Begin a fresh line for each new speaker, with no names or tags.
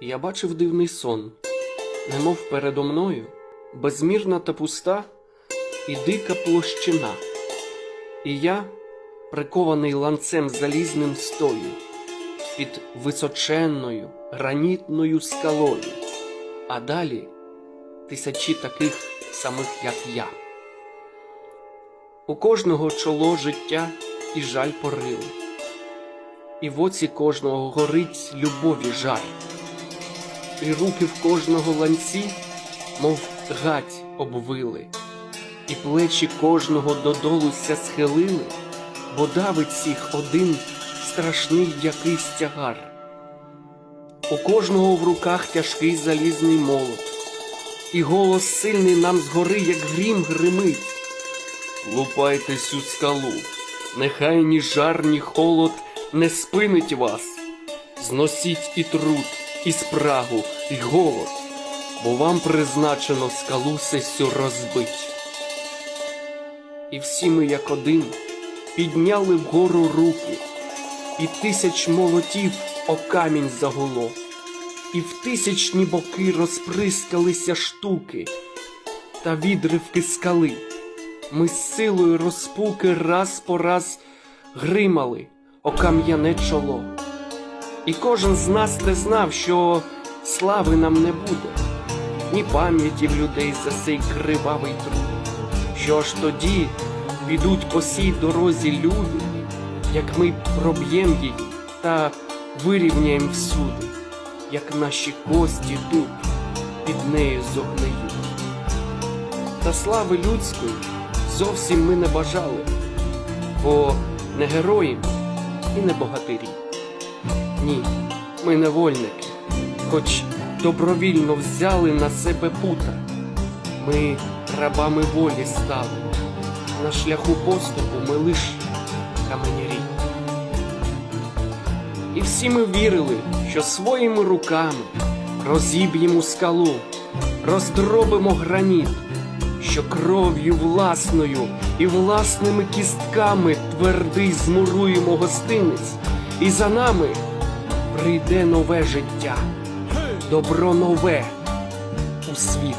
Я бачив дивний сон, немов передо мною безмірна та пуста і дика площина. І я, прикований ланцем залізним стою, під височенною гранітною скалою, а далі тисячі таких самих, як я. У кожного чоло життя і жаль порили, і в оці кожного горить любові жар, і руки в кожного ланці, мов гать обвили, і плечі кожного додолуся схилили, бо давить всіх один страшний якийсь тягар. У кожного в руках тяжкий залізний молот, і голос сильний нам згори, як грім гримить. Лупайтесь у скалу, нехай ні жар, ні холод не спинить вас. Зносіть і труд, і спрагу, і голод, бо вам призначено скалу сесю розбить. І всі ми, як один, підняли вгору руки, і тисяч молотів о камінь загуло, і в тисячні боки розприскалися штуки та відривки скали. Ми з силою розпуки раз по раз гримали о кам'яне чоло. І кожен з нас не знав, що слави нам не буде, ні пам'яті в людей за цей кривавий труд. Що ж тоді підуть по сій дорозі люди, як ми проб'єм її та вирівняєм всюди, як наші кості тут під нею зогниють. Та слави людської зовсім ми не бажали, бо не герої ми і не богатирі. Ні, ми невольники, хоч добровільно взяли на себе пута. Ми рабами волі стали, на шляху поступу ми лиш каменярі. І всі ми вірили, що своїми руками розіб'ємо скалу, роздробимо граніт, що кров'ю власною і власними кістками твердий змуруємо гостинець, і за нами прийде нове життя, добро нове у світ.